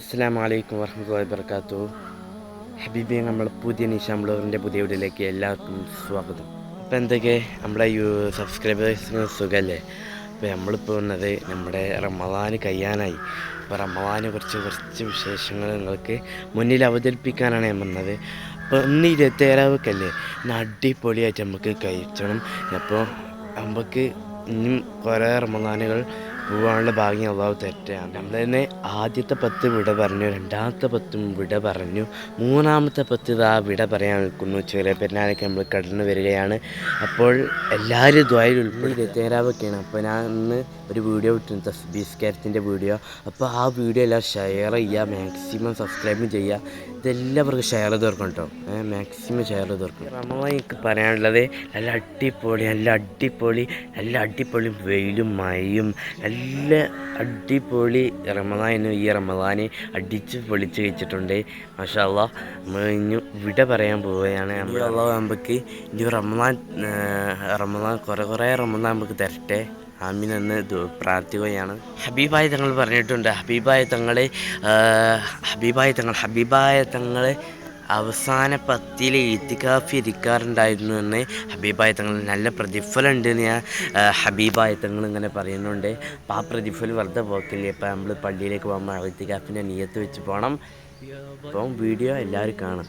അസ്സാം വലൈക്കും വർഹമത്തല്ലാ വർക്കാത്തു ഹബീബി നമ്മൾ പുതിയ നിഷാം ബ്ലോഗറിന്റെ പുതിയ വീഡിയോയിലേക്ക് എല്ലാവർക്കും സ്വാഗതം. അപ്പോൾ എന്തൊക്കെ? നമ്മളെ യു സബ്സ്ക്രൈബേഴ്സിന് സുഖമല്ലേ? അപ്പോൾ നമ്മളിപ്പോൾ വന്നത് നമ്മുടെ റമദാന് കഴിയാനായി. അപ്പോൾ റമദാനെ കുറിച്ച് കുറച്ച് വിശേഷങ്ങൾ നിങ്ങൾക്ക് മുന്നിൽ അവതരിപ്പിക്കാനാണ് ഞാൻ വന്നത്. അപ്പോൾ ഇന്ന് ഇരുപത്തേഴാവക്കല്ലേ ഇന്ന് അടിപൊളിയായിട്ട് നമുക്ക് കഴിച്ചണം അപ്പോൾ നമുക്ക് ഇനിയും കുറേ റമദാനുകൾ പോകാനുള്ള ഭാഗ്യം അള്ളാഹു തെറ്റാണ്. നമ്മൾ തന്നെ ആദ്യത്തെ പത്ത് വിട പറഞ്ഞു രണ്ടാമത്തെ പത്തും വിട പറഞ്ഞു മൂന്നാമത്തെ പത്ത് ഇതാ വിട പറയാൻ നിൽക്കുന്നു. ചെറിയ പെരുന്നാളൊക്കെ നമ്മൾ കടന്നു വരികയാണ്. അപ്പോൾ എല്ലാവരും ദ്വായിൽ ഉൾപ്പെടുത്തി. തേരാവൊക്കെയാണ് അപ്പോൾ ഞാൻ ഇന്ന് ഒരു വീഡിയോ വിട്ടിരുന്നു തസ്ബീസ്കാരത്തിന്റെ വീഡിയോ. അപ്പോൾ ആ വീഡിയോ എല്ലാം ഷെയർ ചെയ്യുക. മാക്സിമം സബ്സ്ക്രൈബ് ചെയ്യുക. ഇതെല്ലാവർക്കും ഷെയർ ചെയ്ത് തീർക്കണം കേട്ടോ. മാക്സിമം ഷെയർ ചെയ്ത് തീർക്കണം. റമദാൻ എനിക്ക് പറയാനുള്ളത് നല്ല അടിപൊളി നല്ല അടിപൊളി നല്ല അടിപൊളി വെയിലും മഴയും നല്ല അടിപൊളി റമദാനും ഈ റമദാന് അടിച്ച് പൊളിച്ച് വെച്ചിട്ടുണ്ട്. മാഷാ അള്ളാ നമ്മൾ ഇനി വിട പറയാൻ പോവുകയാണ്. നമ്മൾ അള്ളാഹ് നമുക്ക് ഇനി റമദാൻ റമദാൻ കുറേ കുറേ റമദാൻ നമുക്ക് തരട്ടെ. ആമീൻ പ്രാർത്ഥിക്കുകയാണ്. ഹബീബായ തങ്ങൾ പറഞ്ഞിട്ടുണ്ട്. ഹബീബായ തങ്ങളെ ഹബീബായ തങ്ങൾ ഹബീബായ തങ്ങൾ അവസാന പത്തിയിൽ ഇത്തിക്കാഫി ഇരിക്കാറുണ്ടായിരുന്നു എന്ന് ഹബീബായ തങ്ങൾ നല്ല പ്രതിഫലം ഉണ്ട് എന്ന് ഞാൻ ഹബീബായ തങ്ങൾ ഇങ്ങനെ പറയുന്നുണ്ട്. അപ്പം ആ പ്രതിഫലം വെറുതെ പോക്കില്ലേ? ഇപ്പം നമ്മൾ പള്ളിയിലേക്ക് പോകുമ്പോൾ ഇത്തിക്കാഫിന്റെ നീയത്ത് വെച്ച് പോകണം അപ്പം വീഡിയോ എല്ലാവരും കാണും.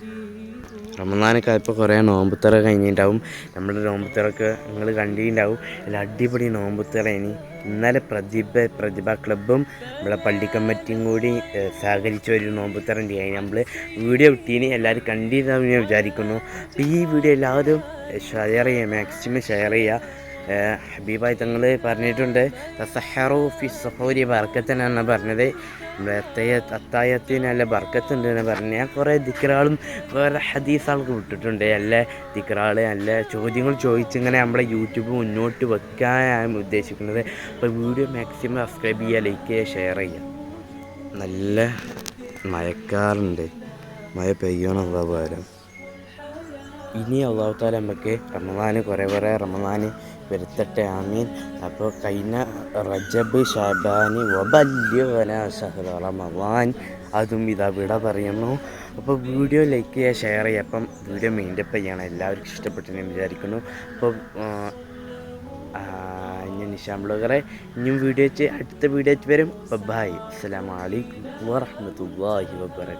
റമദാനൊക്കെ ഇപ്പോൾ കുറേ നോമ്പുത്തറ കഴിഞ്ഞിട്ടുണ്ടാവും നമ്മുടെ നോമ്പുത്തറൊക്കെ നിങ്ങൾ കണ്ടിട്ടുണ്ടാവും. നല്ല അടിപൊളി നോമ്പുത്തറ ഇനി ഇന്നലെ പ്രതിഭ പ്രതിഭ ക്ലബ്ബും നമ്മളെ പള്ളി കമ്മിറ്റിയും കൂടി സഹകരിച്ച ഒരു നോമ്പുത്തറ അതിന് നമ്മൾ വീഡിയോ ഇട്ടീന് എല്ലാവരും കണ്ടിട്ടുണ്ടാവും ഞാൻ വിചാരിക്കുന്നു. അപ്പോൾ ഈ വീഡിയോ എല്ലാവരും ഷെയർ ചെയ്യുക മാക്സിമം ഷെയർ ചെയ്യുക. ഹബീബായി തങ്ങൾ പറഞ്ഞിട്ടുണ്ട് തസഹറു ഫി സഹോരി ബർക്കത്തിനാണ് പറഞ്ഞത്. നമ്മുടെ അത്തയ അത്തായത്തിന് നല്ല ബർക്കത്തുണ്ട് എന്ന് പറഞ്ഞാൽ കുറേ ദിക്റാളും കുറേ ഹദീസാൾക്ക് വിട്ടിട്ടുണ്ട്. നല്ല ദിക്റാൾ നല്ല ചോദ്യങ്ങൾ ചോദിച്ചിങ്ങനെ നമ്മളെ യൂട്യൂബ് മുന്നോട്ട് വെക്കാനാണ് ഉദ്ദേശിക്കുന്നത്. അപ്പോൾ വീഡിയോ മാക്സിമം സബ്സ്ക്രൈബ് ചെയ്യുക ലൈക്ക് ചെയ്യുക ഷെയർ ചെയ്യുക. നല്ല മഴക്കാറുണ്ട് മഴ പെയ്യണം പകരം ഇനി അള്ളാഹു താല നമുക്ക് റമദാന് കുറേ കുറേ റമദാന് വരുത്തട്ടെ ആമീൻ. അപ്പോൾ കഴിഞ്ഞ റജബ് ഷാബാനി വബല്യവന ഷഹ്റ റമദാൻ. അതും ഇതാ വിട പറയുന്നു. അപ്പോൾ വീഡിയോ ലൈക്ക് ചെയ്യുക ഷെയർ ചെയ്യുക. അപ്പം വീഡിയോ മെയിന്റപ്പ് ചെയ്യണം. എല്ലാവർക്കും ഇഷ്ടപ്പെട്ടെന്ന് വിചാരിക്കുന്നു. അപ്പോൾ ഞാൻ നിഷാം ബ്ലോഗറെ ഇനിയും വീഡിയോ അടുത്ത വീഡിയോ വരും. ബൈ അസ്സാം അലൈക്കും വറഹ്മത്തുള്ളാഹി വബറകാതുഹു